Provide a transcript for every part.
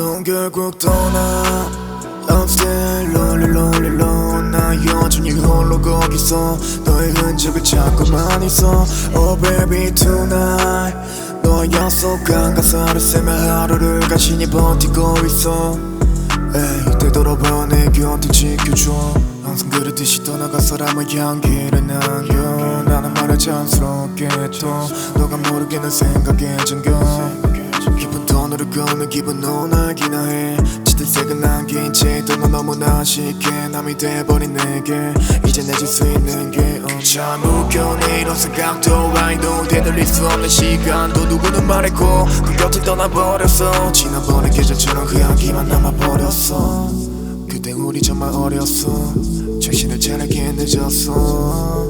넌 결국 떠나. Still lonely lonely alone 나 여전히 홀로 거기서 너의 흔적을 찾고만 있어. Oh baby tonight. 너의 약속한 가사를 쓰며 하루를 간신히 버티고 있어. 에이 되돌아봐 내 곁에 지켜줘. 항상 그랬듯이 떠나가 사람의 향기를 남겨. 나는 말을 자연스럽게 또 너가 모르게는 생각에 잠겨 걷는 기분 넌 알기나 해. 짙은색은 남긴 채도 넌 너무나 쉽게 남이 돼버린 내게. 이제 내줄 수 있는 게참 웃겨 내. 이런 생각도 아이도 되돌릴 수 없는 시간도 누구는 말했고 그 곁을 떠나버렸어. 지나버린 계절처럼 그 향기만 남아버렸어. 그때 우리 정말 어렸어. 정신을 차리기엔 늦었어.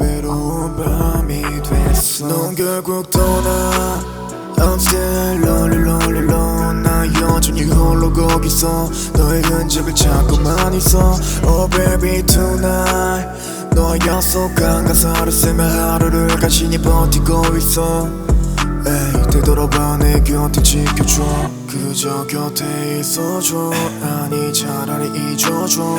외로운 밤이 됐어. 넌 결국 떠나 I'm still lonely lonely alone 나 여전히 홀로 거기서 너의 흔적을 찾고만 있어. Oh baby tonight 너의 약속한 가사를 쓰며 하루를 간신히 버티고 있어. 에이 되돌아봐. 내 곁에 지켜줘. 그저 곁에 있어줘. 아니 차라리 잊어줘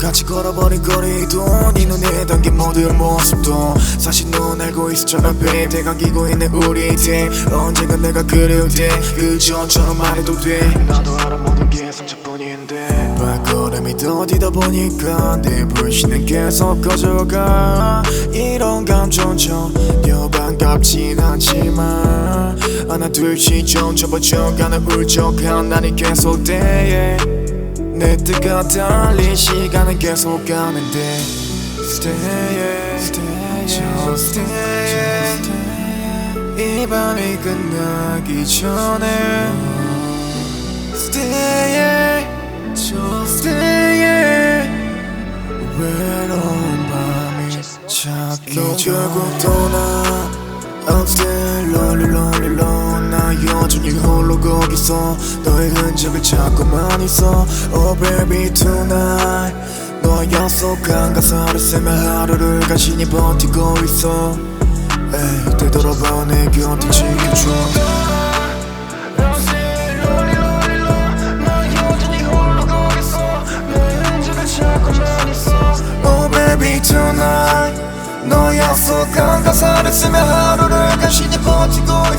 같이 걸어버린 거리도 네 눈에 담긴 모든 모습도 사실 넌 알고 있었잖아 babe 감기고 있는 우리 때 언젠가 내가 그리울 때 그전처럼 말해도 돼. 나도 알아 모든 게 상처뿐인데 발걸음이 더디다 보니까 내 불신은 계속 커져가. 이런 감정 전혀 반갑진 않지만 하나 둘씩 좀 접어져가는 울적한 날이 계속돼 내 뜻과 달리 시간은 계속 가는데 Stay, stay, just stay 이 밤이 끝나기 전에 Stay, just stay 외로운 밤이 찾기 넌 결국 떠나 I'm still lonely lonely 여전히 거기서 너의 흔적을 찾고만 있어. Oh baby tonight. 너의 약속한 가사를 쓰며 하루를 간신히 버티고 있어. 에이 되돌아봐. 내 곁에 지켜줘. 있어 Oh 약속한 가사를 쓰며 하루를 간신히 버티고 있어